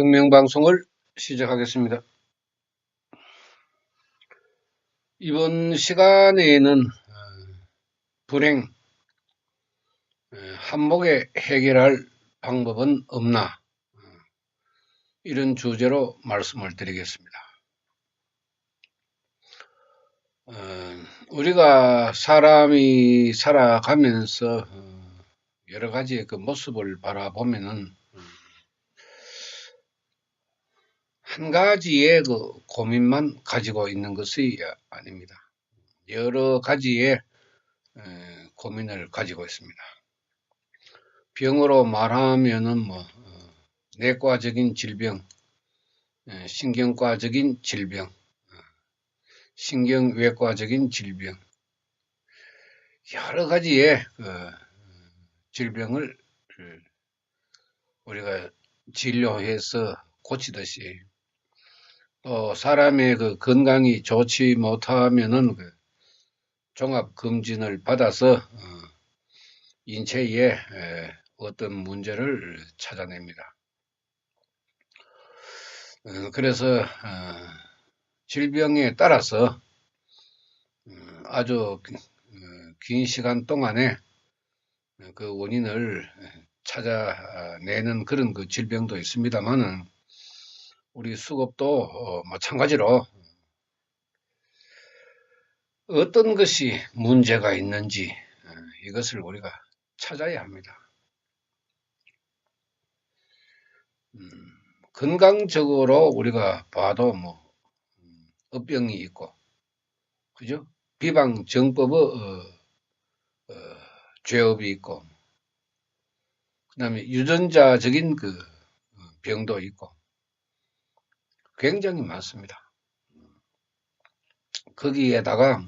등명방송을 시작하겠습니다. 이번 시간에는 어, 불행, 어, 한목에 해결할 방법은 없나 어, 이런 주제로 말씀을 드리겠습니다. 우리가 사람이 살아가면서 여러 가지의 그 모습을 바라보면은 한 가지의 그 고민만 가지고 있는 것이 아닙니다. 여러 가지의 고민을 가지고 있습니다. 병으로 말하면은 뭐 어, 내과적인 질병, 신경과적인 질병, 어, 신경외과적인 질병, 여러 가지의 그 질병을 우리가 진료해서 고치듯이 또 사람의 그 건강이 좋지 못하면은 그 종합 검진을 받아서 어, 인체에 어떤 문제를 찾아냅니다. 어, 그래서 어, 질병에 따라서 아주 긴 시간 동안에 그 원인을 찾아내는 그런 그 질병도 있습니다만은 우리 수급도 어, 마찬가지로 어떤 것이 문제가 있는지 어, 이것을 우리가 찾아야 합니다. 음, 건강적으로 우리가 봐도 뭐 음, 업병이 있고 그죠? 비방 정법의 어, 어, 죄업이 있고 그 다음에 유전자적인 그 병도 있고 굉장히 많습니다. 거기에다가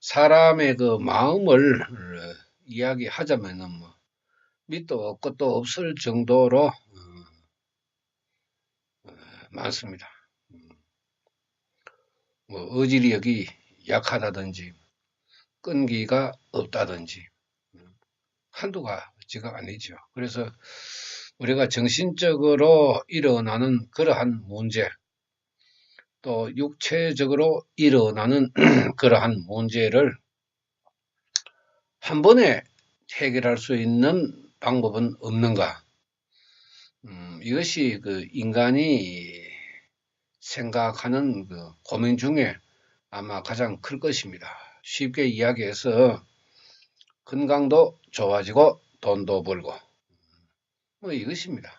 사람의 그 마음을 이야기하자면은 뭐 밑도 또 없을 정도로 어, 어, 많습니다. 뭐 의지력이 약하다든지 끈기가 없다든지 한두가 지가 아니죠. 그래서 우리가 정신적으로 일어나는 그러한 문제, 또 육체적으로 일어나는 그러한 문제를 한 번에 해결할 수 있는 방법은 없는가? 음, 이것이 그 인간이 생각하는 그 고민 중에 아마 가장 클 것입니다. 쉽게 이야기해서 건강도 좋아지고 돈도 벌고 뭐 이것입니다.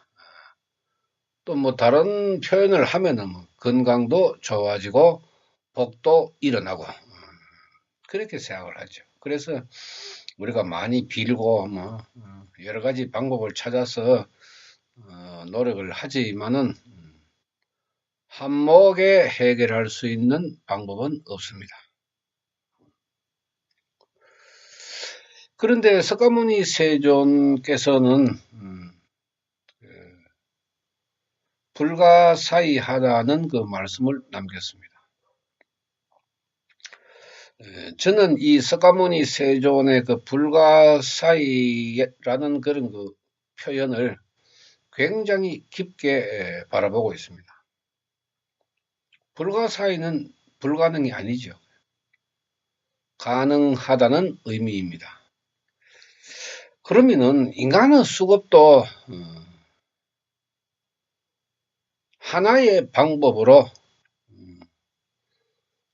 또 뭐 다른 표현을 하면은 뭐 건강도 좋아지고 복도 일어나고 그렇게 생각을 하죠. 그래서 우리가 많이 빌고 뭐 여러 가지 방법을 찾아서 어, 노력을 하지만은 한목에 해결할 수 있는 방법은 없습니다. 그런데 석가모니 세존께서는 불가사의하다는 그 말씀을 남겼습니다. 저는 이 석가모니 세존의 그 불가사의라는 그런 그 표현을 굉장히 깊게 바라보고 있습니다. 불가사의는 불가능이 아니죠. 가능하다는 의미입니다. 그러면은 인간의 수급도 어, 하나의 방법으로 음,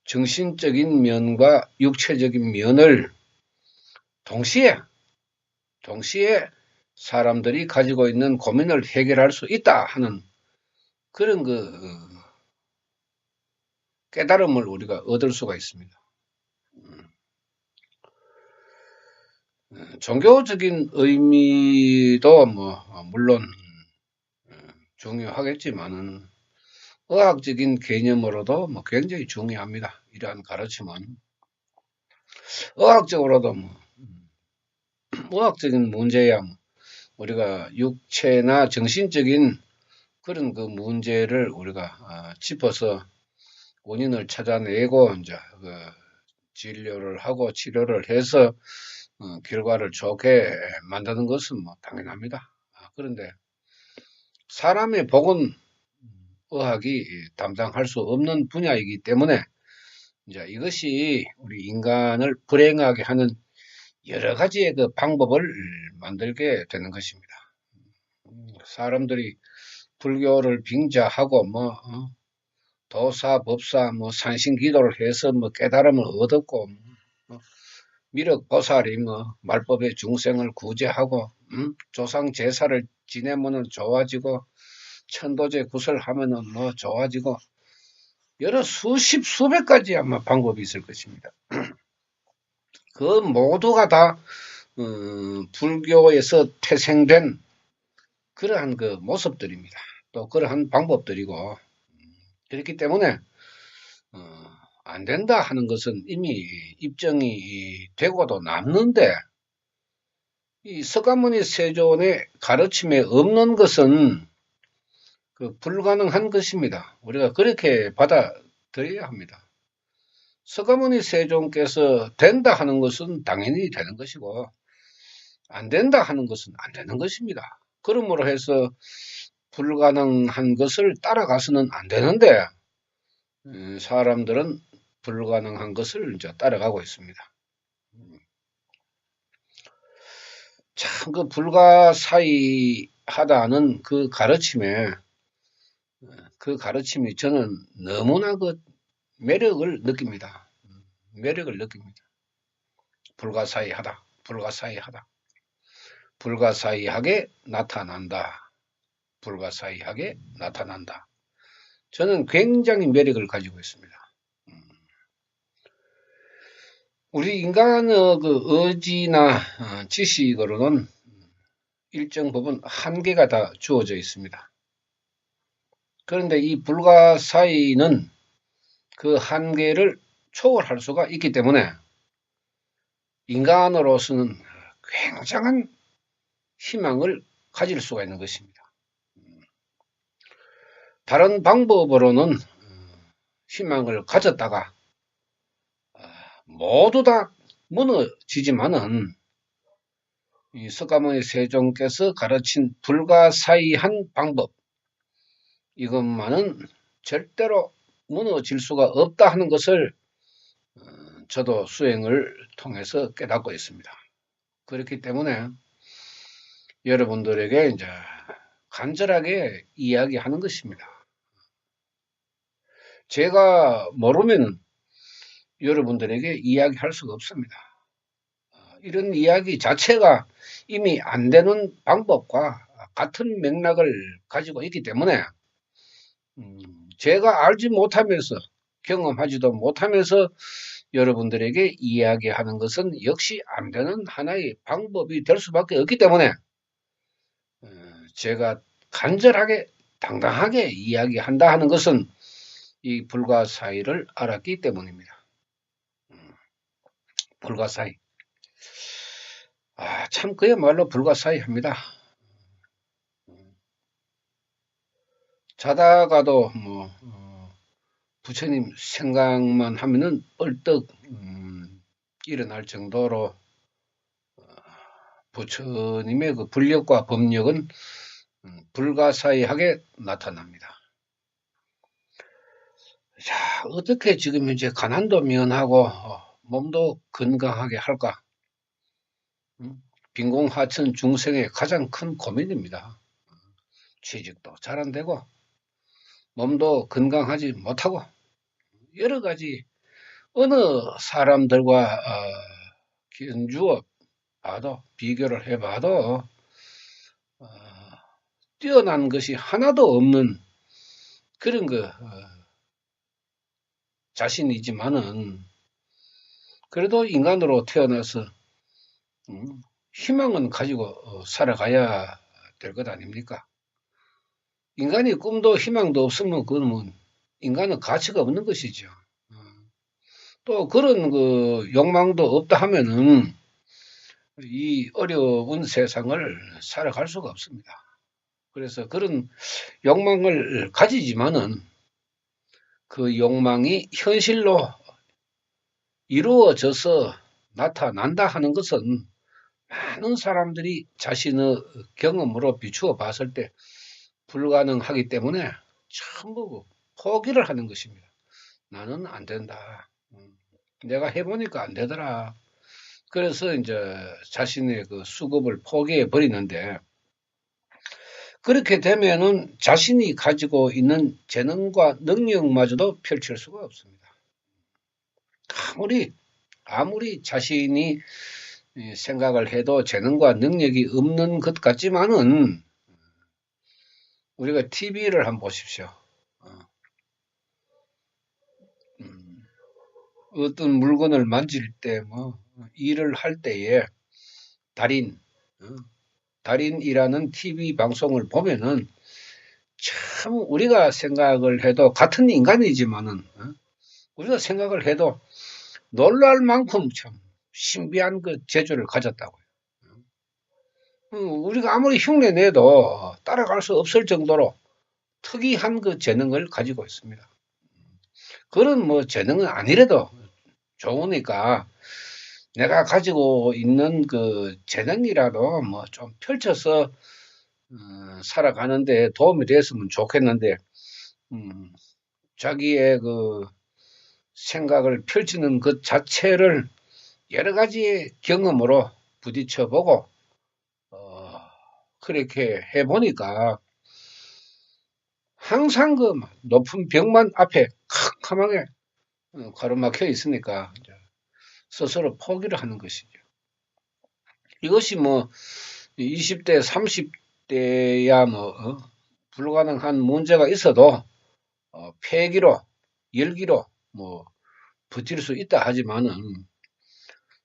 정신적인 면과 육체적인 면을 동시에 동시에 사람들이 가지고 있는 고민을 해결할 수 있다 하는 그런 그 깨달음을 우리가 얻을 수가 있습니다. 음. 종교적인 의미도 뭐 물론 중요하겠지만은 의학적인 개념으로도 뭐 굉장히 중요합니다. 이러한 가르침은 의학적으로도 뭐 의학적인 문제야 뭐 우리가 육체나 정신적인 그런 그 문제를 우리가 아, 짚어서 원인을 찾아내고 이제 그 진료를 하고 치료를 해서 어, 결과를 좋게 만드는 것은 뭐 당연합니다. 아, 그런데 사람의 복은 의학이 담당할 수 없는 분야이기 때문에 이제 이것이 우리 인간을 불행하게 하는 여러 가지의 그 방법을 만들게 되는 것입니다. 사람들이 불교를 빙자하고 뭐 어, 도사, 법사, 뭐 산신 기도를 해서 뭐 깨달음을 얻었고 뭐 미륵 보살이 뭐 말법의 중생을 구제하고 음? 조상 제사를 지내면은 좋아지고 천도제 구슬 하면은 뭐 좋아지고 여러 수십 수백 가지 아마 방법이 있을 것입니다. 그 모두가 다 어, 불교에서 태생된 그러한 그 모습들입니다. 또 그러한 방법들이고 그렇기 때문에 어, 안 된다 하는 것은 이미 입증이 되고도 남는데 이 석가모니 세존의 가르침에 없는 것은 그 불가능한 것입니다. 우리가 그렇게 받아들여야 합니다. 석가모니 세존께서 된다 하는 것은 당연히 되는 것이고 안 된다 하는 것은 안 되는 것입니다. 그러므로 해서 불가능한 것을 따라가서는 안 되는데 음, 사람들은 불가능한 것을 이제 따라가고 있습니다. 참 그 불가사의하다는 그 가르침에 그 가르침이 저는 너무나 그 매력을 느낍니다. 매력을 느낍니다. 불가사의하다, 불가사의하다. 불가사의하게 나타난다. 불가사의하게 나타난다. 저는 굉장히 매력을 가지고 있습니다. 음. 우리 인간의 그 의지나 어, 지식으로는 일정 부분 한계가 다 주어져 있습니다. 그런데 이 불가사의는 그 한계를 초월할 수가 있기 때문에 인간으로서는 굉장한 희망을 가질 수가 있는 것입니다. 다른 방법으로는 어, 희망을 가졌다가 어, 모두 다 무너지지만은 이 석가모니 세종께서 가르친 불가사의한 방법 이것만은 절대로 무너질 수가 없다 하는 것을 어, 저도 수행을 통해서 깨닫고 있습니다. 그렇기 때문에 여러분들에게 이제 간절하게 이야기하는 것입니다. 제가 모르면 여러분들에게 이야기할 수가 없습니다. 이런 이야기 자체가 이미 안 되는 방법과 같은 맥락을 가지고 있기 때문에 음, 제가 알지 못하면서 경험하지도 못하면서 여러분들에게 이야기하는 것은 역시 안 되는 하나의 방법이 될 수밖에 없기 때문에 어, 제가 간절하게 당당하게 이야기한다 하는 것은 이 불가사의를 알았기 때문입니다. 음, 불가사의. 아, 참 그야말로 불가사의합니다. 음, 자다가도 뭐 어, 부처님 생각만 하면은 얼떡 음, 일어날 정도로 어, 부처님의 그 불력과 법력은 음, 불가사의하게 나타납니다. 자, 어떻게 지금 이제 가난도 면하고 어, 몸도 건강하게 할까? 음? 빈공하천 중생의 가장 큰 고민입니다. 취직도 잘 안 되고 몸도 건강하지 못하고 여러 가지 어느 사람들과 어, 견주어 봐도 비교를 해봐도 어, 뛰어난 것이 하나도 없는 그런 그 어, 자신이지만은 그래도 인간으로 태어나서 음, 희망은 가지고 어, 살아가야 될 것 아닙니까? 인간이 꿈도 희망도 없으면 그러면 인간은 가치가 없는 것이죠. 어. 또 그런 그 욕망도 없다 하면은 이 어려운 세상을 살아갈 수가 없습니다. 그래서 그런 욕망을 가지지만은 그 욕망이 현실로 이루어져서 나타난다 하는 것은 많은 사람들이 자신의 경험으로 비추어 봤을 때 불가능하기 때문에 전부 포기를 하는 것입니다. 나는 안 된다. 음, 내가 해보니까 안 되더라. 그래서 이제 자신의 그 수급을 포기해 버리는데 그렇게 되면은 자신이 가지고 있는 재능과 능력마저도 펼칠 수가 없습니다. 아무리 아무리 자신이 생각을 해도 재능과 능력이 없는 것 같지만은 우리가 TV를 한번 보십시오. 어. 음, 어떤 물건을 만질 때, 뭐, 일을 할 때에 달인, 어, 달인이라는 TV 방송을 보면은 참 우리가 생각을 해도 같은 인간이지만은 어, 우리가 생각을 해도 놀랄 만큼 참 신비한 그 재주를 가졌다고요. 어, 우리가 아무리 흉내 내도 따라갈 수 없을 정도로 특이한 그 재능을 가지고 있습니다. 그런 뭐 재능은 아니래도 좋으니까 내가 가지고 있는 그 재능이라도 뭐 좀 펼쳐서 어, 살아가는데 도움이 됐으면 좋겠는데 음, 자기의 그 생각을 펼치는 것 자체를 여러 가지 경험으로 부딪혀보고 어, 그렇게 해보니까 항상 그 높은 벽만 앞에 캄캄하게 어, 가로막혀 있으니까 스스로 포기를 하는 것이죠. 이것이 뭐 20대, 30대야 뭐 어, 불가능한 문제가 있어도 어, 폐기로, 열기로 뭐 버틸 수 있다 하지만은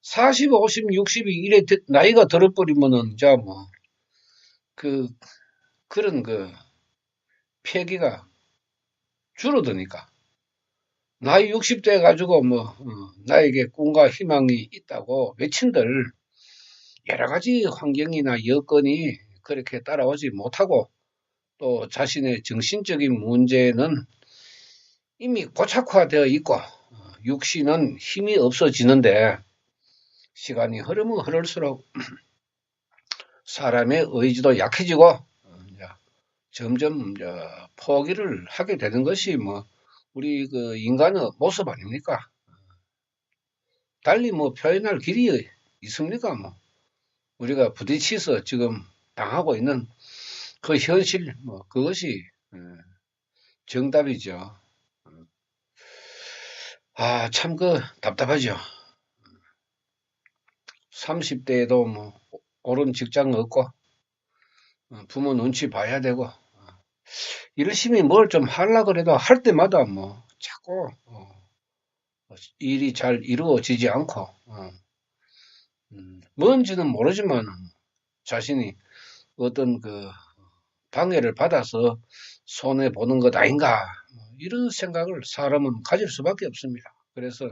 40, 50, 60이 이래 나이가 들어버리면은 자뭐 그 그런 그 폐기가 줄어드니까. 나이 60대 가지고 뭐 어, 나에게 꿈과 희망이 있다고 외친들 여러 가지 환경이나 여건이 그렇게 따라오지 못하고 또 자신의 정신적인 문제는 이미 고착화되어 있고 어, 육신은 힘이 없어지는데 시간이 흐르면 흐를수록 사람의 의지도 약해지고 어, 점점 포기를 하게 되는 것이 뭐 우리 그 인간의 모습 아닙니까? 달리 뭐 표현할 길이 있습니까? 뭐 우리가 부딪혀서 지금 당하고 있는 그 현실 뭐 그것이 예, 정답이죠. 아 참 그 답답하죠. 30대에도 뭐 옳은 직장 없고 어, 부모 눈치 봐야 되고 열심히 뭘 좀 하려 그래도 할 때마다 뭐 자꾸 어, 일이 잘 이루어지지 않고 어, 음, 뭔지는 모르지만 자신이 어떤 그 방해를 받아서 손해 보는 것 아닌가 뭐 이런 생각을 사람은 가질 수밖에 없습니다. 그래서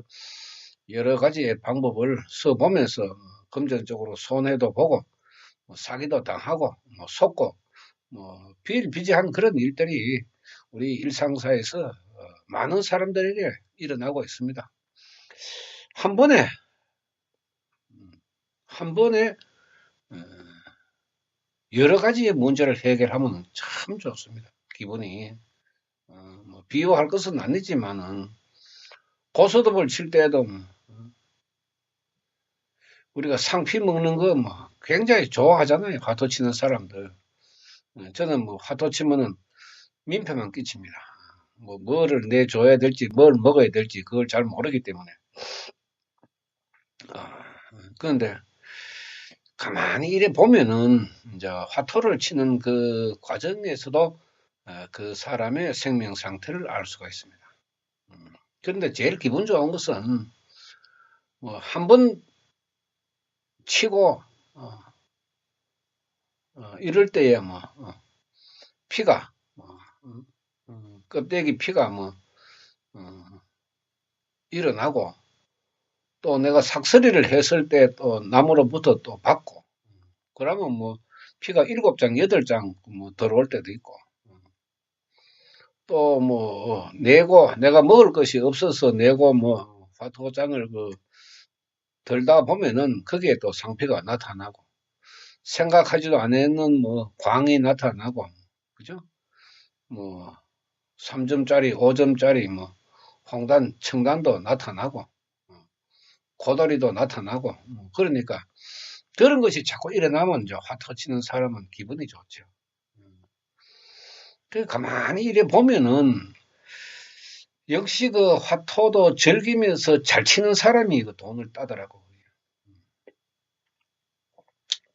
여러 가지의 방법을 써보면서 금전적으로 손해도 보고 뭐 사기도 당하고 뭐 속고 뭐 비일비재한 그런 일들이 우리 일상사에서 어, 많은 사람들에게 일어나고 있습니다. 한 번에 한 번에 어, 여러 가지의 문제를 해결하면 참 좋습니다. 기분이 어, 뭐 비유할 것은 아니지만은 고소득을 칠 때에도 뭐, 우리가 상피 먹는 거 뭐 굉장히 좋아하잖아요. 화토 치는 사람들. 어, 저는 뭐 화토 치면은 민폐만 끼칩니다. 뭐 뭐를 내줘야 될지 뭘 먹어야 될지 그걸 잘 모르기 때문에 아, 그런데 가만히 이래 보면은 이제 화토를 치는 그 과정에서도 어, 그 사람의 생명 상태를 알 수가 있습니다. 음, 그런데 제일 기분 좋은 것은 뭐 한 번 치고 어, 어, 이럴 때에 뭐 어, 피가 뭐, 음, 음, 껍데기 피가 뭐 어, 일어나고 또 내가 삭서리를 했을 때 또 나무로부터 또 받고 그러면 뭐 피가 일곱 장 여덟 장뭐 들어올 때도 있고 또 뭐 내고 내가 먹을 것이 없어서 내고 뭐 화토장을 그 들다 보면은 거기에 또 상피가 나타나고 생각하지도 않았는 뭐 광이 나타나고 그죠? 뭐 3점짜리, 5점짜리 뭐 홍단, 청단도 나타나고 어, 고돌이도 나타나고 뭐 그러니까 그런 것이 자꾸 일어나면 이제 화터 치는 사람은 기분이 좋죠. 그 가만히 이래 보면은 역시 그 화토도 즐기면서 잘 치는 사람이 그 돈을 따더라고.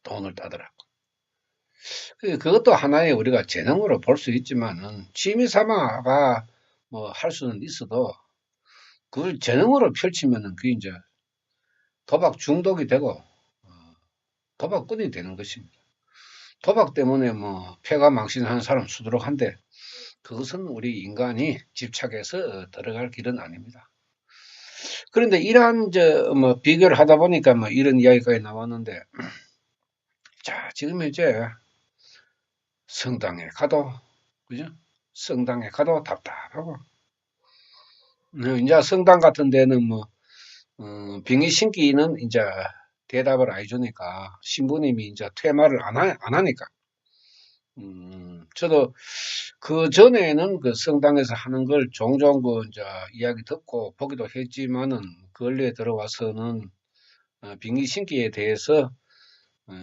돈을 따더라고. 그, 그것도 하나의 우리가 재능으로 볼 수 있지만은 취미 삼아가 뭐 할 수는 있어도 그걸 재능으로 펼치면은 그게 이제 도박 중독이 되고 어, 도박꾼이 되는 것입니다. 도박 때문에 뭐 폐가 망신하는 사람 수두룩 한데 그것은 우리 인간이 집착해서 들어갈 길은 아닙니다. 그런데 이러한 저뭐 비교를 하다 보니까 뭐 이런 이야기까지 나왔는데 자 지금 현재 성당에 가도 그죠? 성당에 가도 답답하고 어, 이제 성당 같은 데는 뭐 어, 빙의 신기는 이제 대답을 안 해주니까 신부님이 이제 퇴마를 안, 하, 안 하니까. 음, 저도 그 전에는 그 성당에서 하는 걸 종종 그 이제 이야기 듣고 보기도 했지만은 근래에 들어와서는 어, 빙의 신기에 대해서 어,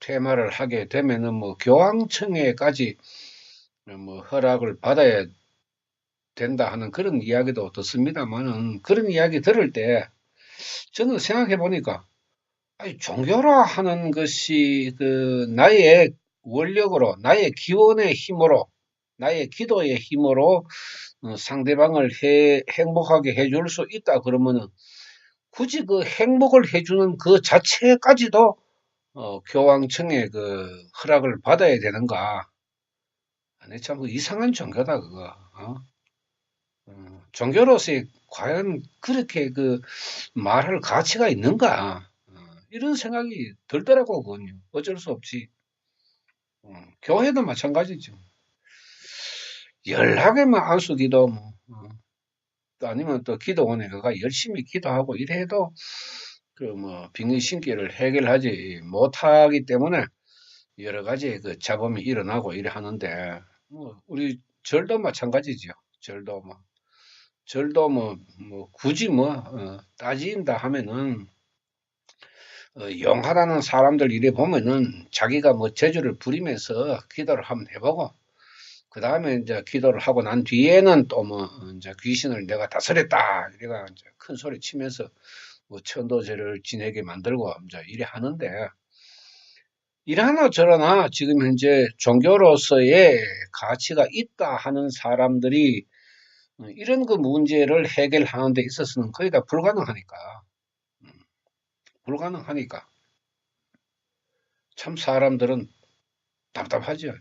퇴마를 하게 되면은 뭐 교황청에까지 뭐 허락을 받아야 된다 하는 그런 이야기도 듣습니다만은 그런 이야기 들을 때 저는 생각해 보니까 종교라 하는 것이 그 나의 원력으로 나의 기원의 힘으로 나의 기도의 힘으로 어, 상대방을 해, 행복하게 해줄 수 있다 그러면은 굳이 그 행복을 해주는 그 자체까지도 어, 교황청의 그 허락을 받아야 되는가? 아니 참 그 이상한 종교다 그거. 어? 어, 종교로서의 과연 그렇게 그 말할 가치가 있는가? 어, 이런 생각이 들더라고 그건요. 어쩔 수 없지. 어, 교회도 마찬가지죠. 연락에만 안수기도 뭐, 어, 또 아니면 또 기도원에 그가 열심히 기도하고 이래도 그 뭐 빙의 신기를 해결하지 못하기 때문에 여러 가지 그 잡음이 일어나고 이래 하는데 뭐 우리 절도 마찬가지죠. 절도 뭐 절도 뭐, 뭐 굳이 뭐 어, 따진다 하면은 어, 용하다는 사람들 이래 보면은 자기가 뭐 재주를 부리면서 기도를 한번 해보고 그 다음에 이제 기도를 하고 난 뒤에는 또 뭐 이제 귀신을 내가 다스렸다 이래가 이제 큰 소리 치면서 뭐 천도제를 지내게 만들고 이제 이래 하는데 이러나 저러나 지금 현재 종교로서의 가치가 있다 하는 사람들이 이런 그 문제를 해결하는 데 있어서는 거의 다 불가능하니까 불가능하니까 참 사람들은 답답하죠.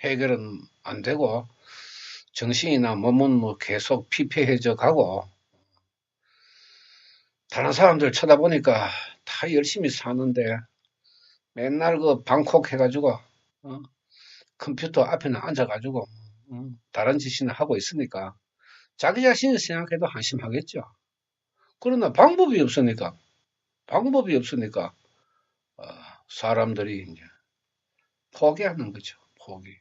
해결은 안 되고 정신이나 몸은 뭐 계속 피폐해져 가고 다른 사람들 쳐다보니까 다 열심히 사는데 맨날 그 방콕 해가지고 어? 컴퓨터 앞에는 앉아가지고 어? 다른 짓이나 하고 있으니까 자기 자신을 생각해도 한심하겠죠. 그러나 방법이 없으니까 방법이 없으니까 어, 사람들이 이제 포기하는 거죠. 포기.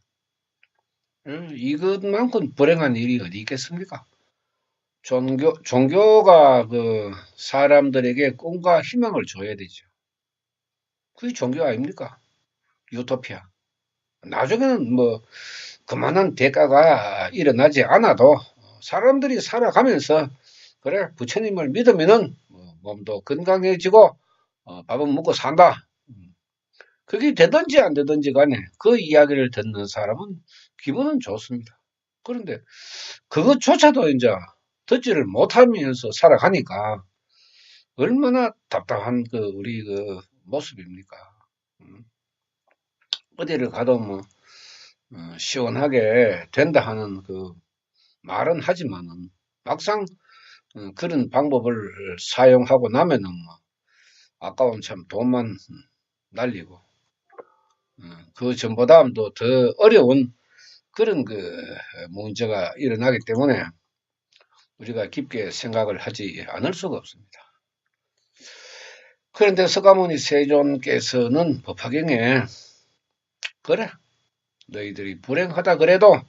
이것만큼 불행한 일이 어디 있겠습니까? 종교, 종교가 그 사람들에게 꿈과 희망을 줘야 되죠. 그게 종교 아닙니까? 유토피아. 나중에는 뭐 그만한 대가가 일어나지 않아도 사람들이 살아가면서 그래 부처님을 믿으면은 몸도 건강해지고 어, 밥은 먹고 산다. 그게 되든지 안 되든지 간에 그 이야기를 듣는 사람은 기분은 좋습니다. 그런데 그것조차도 이제 듣지를 못하면서 살아가니까 얼마나 답답한 그 우리 그 모습입니까? 음. 어디를 가도 뭐 어, 시원하게 된다 하는 그 말은 하지만은 막상 어, 그런 방법을 사용하고 나면은 뭐 아까운 참 돈만 날리고 어, 그 전보다도 더 어려운 그런 그 문제가 일어나기 때문에 우리가 깊게 생각을 하지 않을 수가 없습니다. 그런데 서가모니 세존께서는 법화경에 그래 너희들이 불행하다 그래도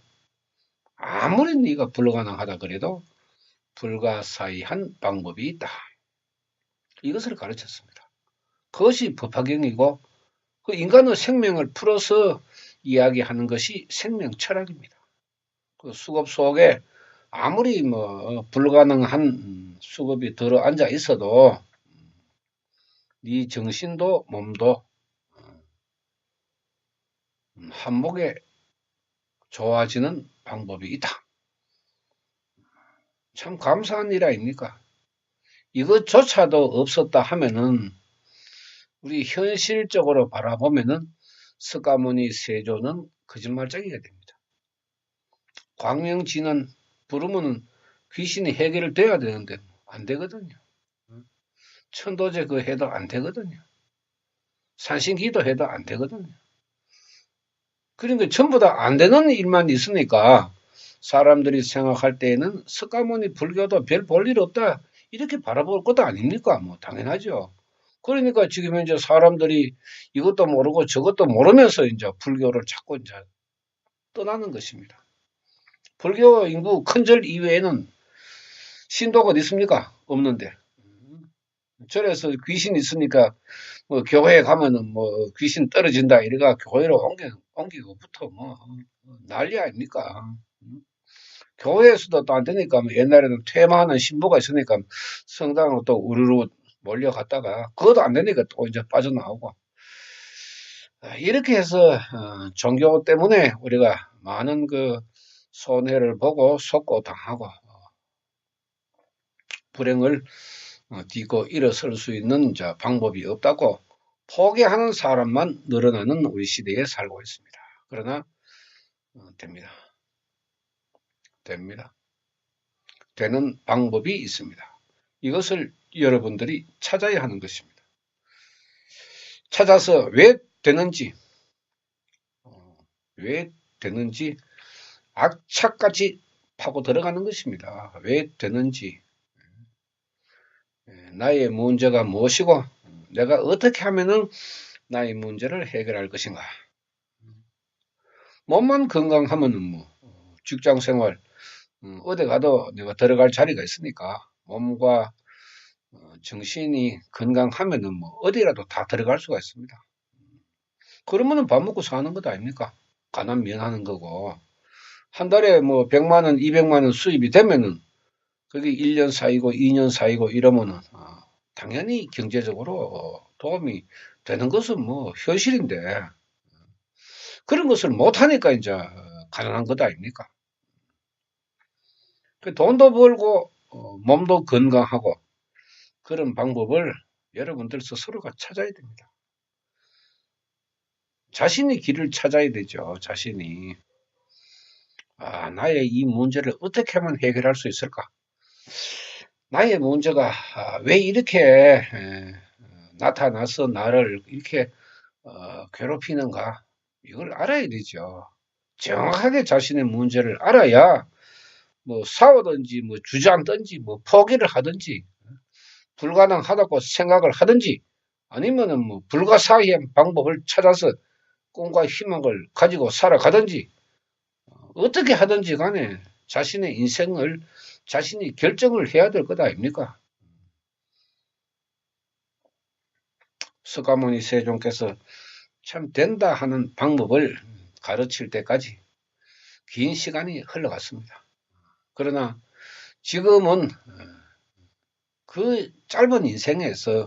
아무리 네가 불가능하다 그래도 불가사의한 방법이 있다. 이것을 가르쳤습니다. 그것이 법화경이고 그 인간의 생명을 풀어서 이야기하는 것이 생명 철학입니다. 그 수급 속에 아무리 뭐 불가능한 수급이 들어 앉아 있어도 네 정신도 몸도 한복에 좋아지는 방법이 있다. 참 감사한 일 아닙니까? 이것조차도 없었다 하면은 우리 현실적으로 바라보면은 스가모니 세조는 거짓말쟁이가 됩니다. 광명지는 부르면 귀신이 해결돼야 되는데 안 되거든요. 천도제 그 해도 안 되거든요. 산신기도 해도 안 되거든요. 그러니까 전부 다 안 되는 일만 있으니까 사람들이 생각할 때에는 석가모니 불교도 별 볼 일 없다 이렇게 바라볼 것도 아닙니까? 뭐 당연하죠. 그러니까 지금 현재 사람들이 이것도 모르고 저것도 모르면서 이제 불교를 자꾸 이제 떠나는 것입니다. 불교 인구 큰절 이외에는 신도가 어디 있습니까? 없는데. 절에서 귀신 있으니까 뭐 교회에 가면은 뭐 귀신 떨어진다 이래가 교회로 옮기고부터 뭐 난리 아닙니까? 교회에서도 또안 되니까 뭐 옛날에는 퇴마하는 신부가 있으니까 성당으로 또 우르르 몰려갔다가 그것도 안 되니까 또 이제 빠져나오고 아, 이렇게 해서 어, 종교 때문에 우리가 많은 그 손해를 보고 속고 당하고 어, 불행을 딛고 어, 일어설 수 있는 방법이 없다고 포기하는 사람만 늘어나는 우리 시대에 살고 있습니다. 그러나 됩니다. 됩니다. 되는 방법이 있습니다. 이것을 여러분들이 찾아야 하는 것입니다. 찾아서 왜 되는지, 왜 되는지 악착같이 파고 들어가는 것입니다. 왜 되는지 예, 나의 문제가 무엇이고 내가 어떻게 하면은 나의 문제를 해결할 것인가 몸만 건강하면은 뭐 직장 생활 음, 어디 가도 내가 들어갈 자리가 있으니까 몸과 어, 정신이 건강하면은 뭐 어디라도 다 들어갈 수가 있습니다. 그러면은 밥 먹고 사는 것 아닙니까? 가난 면하는 거고 한 달에 뭐 100만 원, 200만 원 수입이 되면은 그게 1년 사이고 2년 사이고 이러면은 어, 당연히 경제적으로 도움이 되는 것은 뭐 현실인데 그런 것을 못하니까 이제 가난한 것 아닙니까? 그 돈도 벌고 어, 몸도 건강하고 그런 방법을 여러분들 스스로가 찾아야 됩니다. 자신이 길을 찾아야 되죠. 자신이. 아, 나의 이 문제를 어떻게 하면 해결할 수 있을까? 나의 문제가 아, 왜 이렇게 에, 나타나서 나를 이렇게 어, 괴롭히는가? 이걸 알아야 되죠. 정확하게 자신의 문제를 알아야 뭐 싸우든지 뭐 주저앉든지 뭐 포기를 하든지 불가능하다고 생각을 하든지 아니면은 뭐 불가사의한 방법을 찾아서 꿈과 희망을 가지고 살아가든지 어떻게 하든지 간에 자신의 인생을 자신이 결정을 해야 될 것 아닙니까? 서가모니 세종께서 참 된다 하는 방법을 가르칠 때까지 긴 시간이 흘러갔습니다. 그러나 지금은 그 짧은 인생에서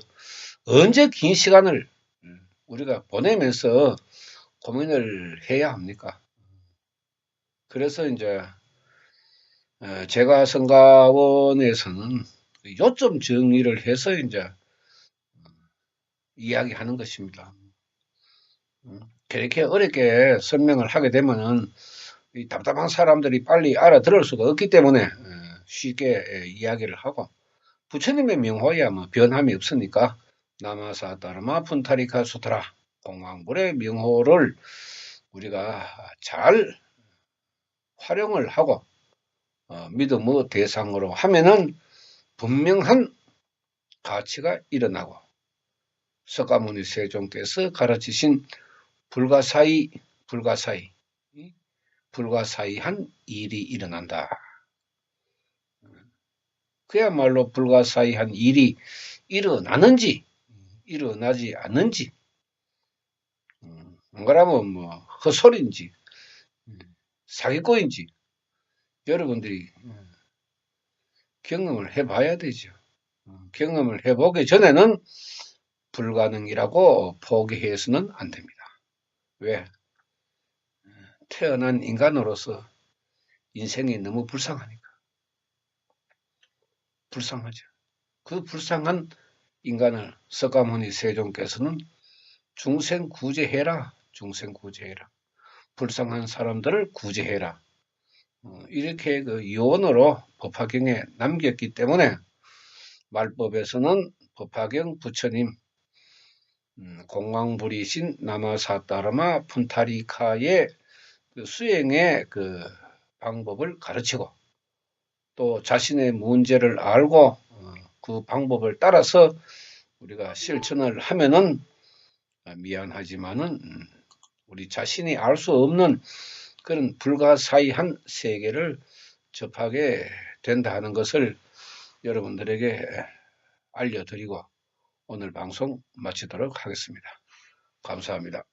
언제 긴 시간을 우리가 보내면서 고민을 해야 합니까? 그래서 이제 어, 제가 성가원에서는 요점 정리를 해서 이제 이야기하는 것입니다. 그렇게 어렵게 설명을 하게 되면은 답답한 사람들이 빨리 알아들을 수가 없기 때문에 어, 쉽게 이야기를 하고 부처님의 명호야 뭐 변함이 없으니까 나마사 다르마 푼타리카 수트라 공황불의 명호를 우리가 잘 활용을 하고 어, 믿음의 대상으로 하면은 분명한 가치가 일어나고 석가모니 세종께서 가르치신 불가사의 불가사의 불가사의한 일이 일어난다. 그야말로 불가사의한 일이 일어나는지 일어나지 않는지 음, 안 그러면 뭐 헛소리인지 음, 사기꾼인지 여러분들이 음, 경험을 해봐야 되죠. 경험을 해보기 전에는 불가능이라고 포기해서는 안 됩니다. 왜? 태어난 인간으로서 인생이 너무 불쌍하니까. 불쌍하죠. 그 불쌍한 인간을 석가모니 세종께서는 중생 구제해라. 중생 구제해라. 불쌍한 사람들을 구제해라. 어, 이렇게 그 요원으로 법화경에 남겼기 때문에 말법에서는 법화경 부처님 음, 공왕부리신 나마사따르마 푼타리카의 그 수행의 그 방법을 가르치고 또 자신의 문제를 알고 어, 그 방법을 따라서 우리가 실천을 하면은 미안하지만은 음, 우리 자신이 알 수 없는 그런 불가사의한 세계를 접하게 된다 하는 것을 여러분들에게 알려드리고 오늘 방송 마치도록 하겠습니다. 감사합니다.